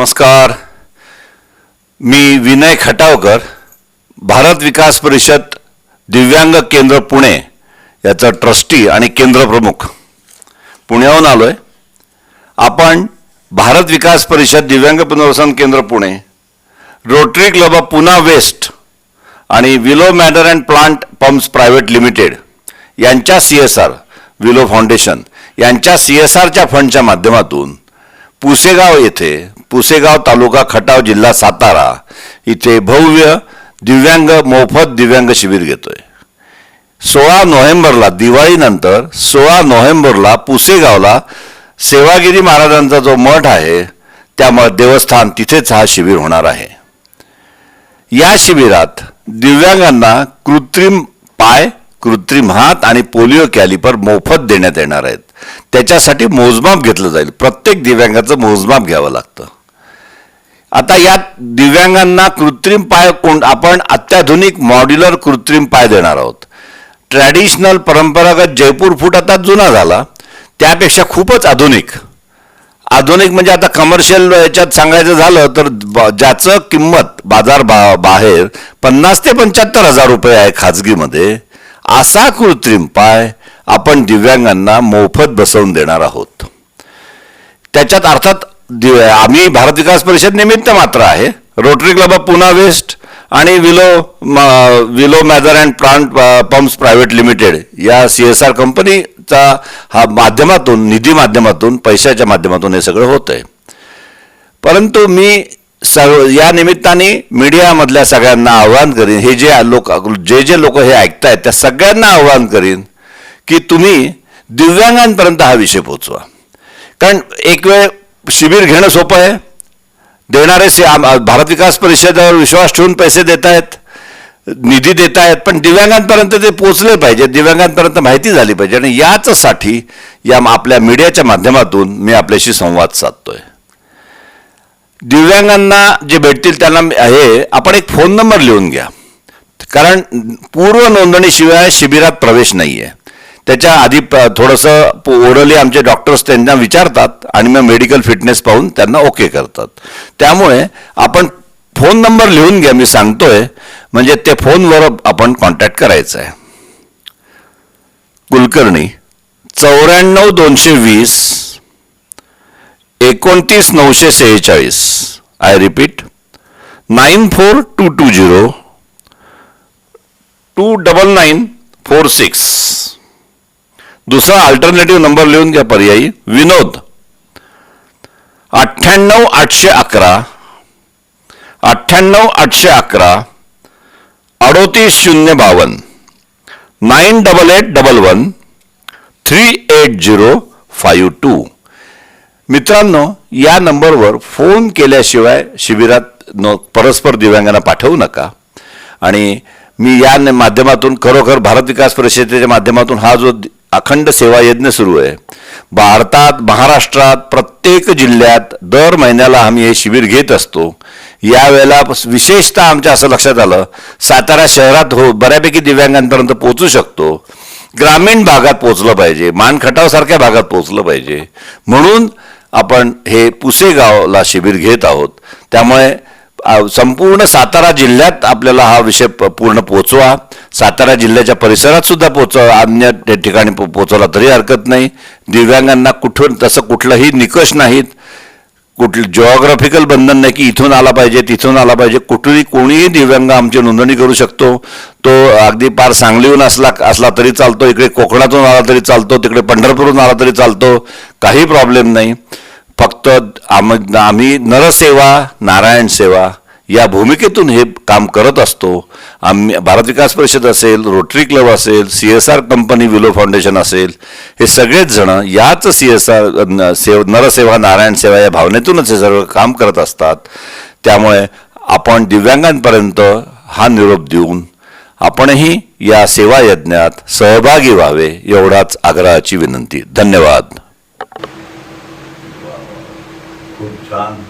नमस्कार. मी विनय खटावकर भारत विकास परिषद दिव्यांग केंद्र पुणे याचा ट्रस्टी आणि केंद्र प्रमुख. पुण्याहून आलो आहे आपण भारत विकास परिषद दिव्यांग पुनर्वसन केंद्र Pune Rotary Club of Poona West आणि Wilo Mather and Platt Pumps Private Limited यांच्या C S R Wilo Foundation यांच्या सी एस आरच्या फंडच्या माध्यमातून पुसेगाव येथे पुसेगाव तालुका खटाव जिल्हा सातारा इथे भव्य दिव्यांग मोफत दिव्यांग शिबिर घेतोय. सोळा नोव्हेंबरला दिवाळीनंतर सोळा नोव्हेंबरला पुसेगावला सेवागिरी महाराजांचा जो मठ आहे त्या देवस्थान तिथेच हा शिबिर होणार आहे. या शिबिरात दिव्यांगांना कृत्रिम पाय कृत्रिम हात आणि पोलिओ कॅलिपर मोफत देण्यात येणार आहेत. त्याच्यासाठी मोजमाप घेतलं जाईल. प्रत्येक दिव्यांगाचं मोजमाप घ्यावं लागतं. आता या दिव्यांगांना कृत्रिम पाय कोण आपण अत्याधुनिक मॉड्युलर कृत्रिम पाय देणार आहोत. ट्रॅडिशनल परंपरागत जयपूर फूट आता जुना झाला. त्यापेक्षा खूपच आधुनिक. आधुनिक म्हणजे आता कमर्शियल याच्यात सांगायचं झालं तर ज्याचं किंमत बाजार बा बाहेर पन्नास ते पंच्याहत्तर हजार रुपये आहे खाजगीमध्ये असा कृत्रिम पाय आपण दिव्यांगांना मोफत बसवून देणार आहोत. त्याच्यात अर्थात दि- आम्ही भारत विकास परिषद निमित्त मात्र आहे. Rotary Club of Poona West आणि विलो म- Wilo Mather and Platt Pumps Private Limited या सी एस आर कंपनीचा हा माध्यमातून निधी माध्यमातून पैशाच्या माध्यमातून हे सगळं होत आहे परंतु मी सर्व या निमित्ताने मीडियामधल्या सगळ्यांना आव्हान करीन हे जे लोक जे जे लोक हे ऐकतायत त्या सगळ्यांना आव्हान करीन की तुम्ही दिव्यांगांपर्यंत हा विषय पोचवा कारण एक वेळ शिबिर घेणं सोपं आहे. देणारे से भारत विकास परिषदेवर विश्वास ठेवून पैसे देत आहेत निधी देत आहेत पण दिव्यांगांपर्यंत ते पोचले पाहिजे दिव्यांगांपर्यंत माहिती झाली पाहिजे. आणि याचसाठी या आपल्या मीडियाच्या माध्यमातून मी आपल्याशी संवाद साधतोय. दिव्यांगांना जे भेटतील त्यांना हे आपण एक फोन नंबर लिहून घ्या. कारण पूर्व नोंदणीशिवाय शिबिरात प्रवेश नाही आहे त्याच्या आधी थोडंसं ओरली आमचे डॉक्टर्स त्यांना विचारतात आणि मग मेडिकल फिटनेस पाहून त्यांना ओके करतात. त्यामुळे आपण फोन नंबर लिहून घ्या मी सांगतोय. म्हणजे ते फोनवर आपण कॉन्टॅक्ट करायचं आहे. कुलकर्णी चौऱ्याण्णव दोनशे वीस एकोणतीस नऊशे सेहेचाळीस. I repeat nine four two two zero two double nine four six. दुसरा अल्टरनेटिव्ह नंबर लिहून घ्या पर्यायी. विनोद. अठ्ठ्याण्णव आठशे अकरा. अठ्ठ्याण्णव आठशे अकरा. अडोतीस शून्य बावन्न nine double eight double one. Three eight zero five two. मित्रांनो या नंबरवर फोन केल्याशिवाय शिबिरात न परस्पर दिव्यांगांना पाठवू नका. आणि मी या माध्यमातून खरोखर भारत विकास परिषदेच्या माध्यमातून हा जो अखंड सेवा यज्ञ सुरू आहे भारतात महाराष्ट्रात प्रत्येक जिल्ह्यात दर महिन्याला आम्ही हे शिबिर घेत असतो. यावेळेला विशेषतः आमच्या असं लक्षात आलं सातारा शहरात हो बऱ्यापैकी दिव्यांगांपर्यंत पोहोचू शकतो. ग्रामीण भागात पोहोचलं पाहिजे मानखटावसारख्या भागात पोहोचलं पाहिजे. म्हणून आपण हे पुसेगावला शिबिर घेत आहोत. त्यामुळे संपूर्ण सातारा जिल्ह्यात आपल्याला हा विषय पूर्ण पोचवा. सातारा जिल्ह्याच्या परिसरात सुद्धा पोचवा अन्य ठिकाणी पो- पोचवला तरी हरकत नाही. दिव्यांगांना कुठून तसं कुठलंही निकष नाहीत. कुठलं जॉग्राफिकल बंधन नाही की इथून आला पाहिजे तिथून आला पाहिजे. कुठूनही कोणीही दिव्यांग आमची नोंदणी करू शकतो. तो अगदी पार सांगलीहून असला असला तरी चालतो इकडे कोकणातून आला तरी चालतो तिकडे पंढरपूरहून आला तरी चालतो. काही प्रॉब्लेम नाही. फक्त आम आम्ही नरसेवा नारायण सेवा या भूमिकेतून हे काम करत असतो. आम्ही भारत विकास परिषद असेल रोटरी क्लब असेल C S R company Wilo Foundation असेल हे सगळेच जण याच सी एस आर सेव नरसेवा नारायण सेवा या भावनेतूनच हे सर्व काम करत असतात. त्यामुळे आपण दिव्यांगांपर्यंत हा निरोप देऊन आपणही या सेवा यज्ञात सहभागी व्हावे एवढाच आग्रहाची विनंती. धन्यवाद. 감사합니다.